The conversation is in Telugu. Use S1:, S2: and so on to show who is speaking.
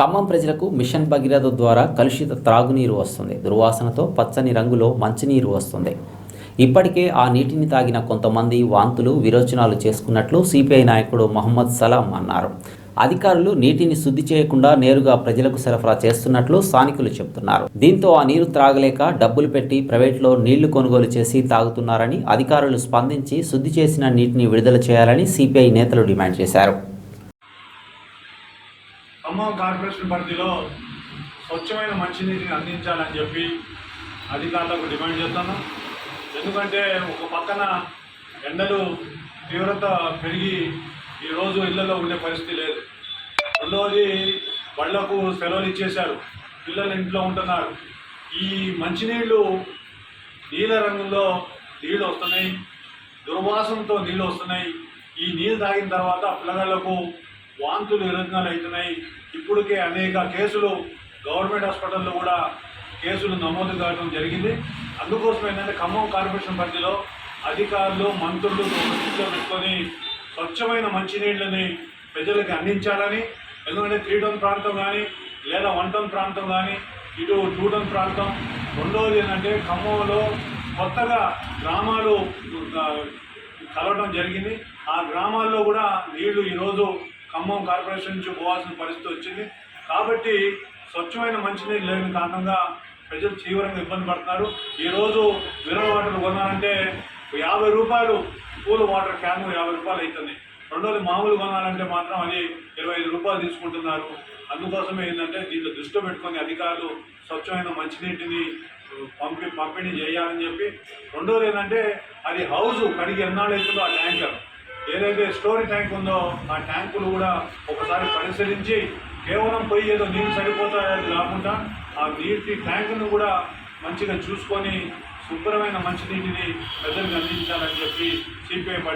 S1: ఖమ్మం ప్రజలకు మిషన్ భగీరథ ద్వారా కలుషిత త్రాగునీరు వస్తుంది. దుర్వాసనతో పచ్చని రంగులో మంచినీరు వస్తుంది. ఇప్పటికే ఆ నీటిని తాగిన కొంతమంది వాంతులు విరోచనాలు చేసుకున్నట్లు సిపిఐ నాయకుడు మహమ్మద్ సలాం అన్నారు. అధికారులు నీటిని శుద్ధి చేయకుండా నేరుగా ప్రజలకు సరఫరా చేస్తున్నట్లు స్థానికులు చెబుతున్నారు. దీంతో ఆ నీరు త్రాగలేక డబ్బులు పెట్టి ప్రైవేట్లో నీళ్ళు కొనుగోలు చేసి తాగుతున్నారని అధికారులు స్పందించి శుద్ధి చేసిన నీటిని విడుదల చేయాలని సిపిఐ నేతలు డిమాండ్ చేశారు.
S2: ఖమ్మం కార్పొరేషన్ పరిధిలో స్వచ్ఛమైన మంచినీటిని అందించాలని చెప్పి అధికారులకు డిమాండ్ చేస్తాను ఎందుకంటే ఒక పక్కన ఎండలు తీవ్రత పెరిగి ఈరోజు ఇళ్ళలో ఉండే పరిస్థితి లేదు. రెండవది బళ్ళకు సెలవులు ఇచ్చేశారు. పిల్లలు ఇంట్లో ఉంటున్నారు. ఈ మంచినీళ్ళు నీల రంగులో నీళ్ళు వస్తున్నాయి. దుర్వాసనతో నీళ్ళు వస్తున్నాయి. ఈ నీళ్ళు తాగిన తర్వాత పిల్లగాళ్ళకు వాంతులు విరోచనాలు అవుతున్నాయి ఇప్పటికే అనేక కేసులు గవర్నమెంట్ హాస్పిటల్లో కూడా కేసులు నమోదు కావడం జరిగింది. అందుకోసం ఏంటంటే ఖమ్మం కార్పొరేషన్ పరిధిలో అధికారులు మంత్రులు దృష్టిలో పెట్టుకొని స్వచ్ఛమైన మంచినీళ్ళని ప్రజలకు అందించాలని ఎందుకంటే త్రీ టౌన్ ప్రాంతం కానీ లేదా వన్ టౌన్ ప్రాంతం కానీ ఇటు టూ టౌన్ ప్రాంతం. రెండవది ఏంటంటే ఖమ్మంలో కొత్తగా గ్రామాలు కలవడం జరిగింది. ఆ గ్రామాల్లో కూడా నీళ్ళు ఈరోజు ఖమ్మం కార్పొరేషన్ నుంచి పోవాల్సిన పరిస్థితి వచ్చింది. కాబట్టి స్వచ్ఛమైన మంచినీళ్ళు లేని కారణంగా ప్రజలు తీవ్రంగా ఇబ్బంది పడుతున్నారు. ఈరోజు మినరల్ వాటర్ కొనాలంటే యాభై రూపాయలు కూల్ వాటర్ క్యాన్ యాభై రూపాయలు అవుతుంది రెండోది మామూలు కొనాలంటే మాత్రం అది ఇరవై ఐదు రూపాయలు తీసుకుంటున్నారు. అందుకోసమే ఏంటంటే దీంట్లో దృష్టిలో పెట్టుకొని అధికారులు స్వచ్ఛమైన మంచినీటిని పంపి పంపిణీ చేయాలని చెప్పి. రెండోది ఏంటంటే అది హౌస్ కడిగి ఎన్నాళ్ళు అవుతుందో ఆ ట్యాంకర్. ఏదైతే స్టోరీ ట్యాంక్ ఉందో ఆ ట్యాంకులు కూడా ఒకసారి పరిశీలించి కేవలం పోయి ఏదో నీళ్ళు సరిపోతాయని కాకుండా ఆ నీటి ట్యాంకును కూడా మంచిగా చూసుకొని శుభ్రమైన మంచినీటిని ప్రజలకు అందించాలని చెప్పి సిపిఐ పార్టీ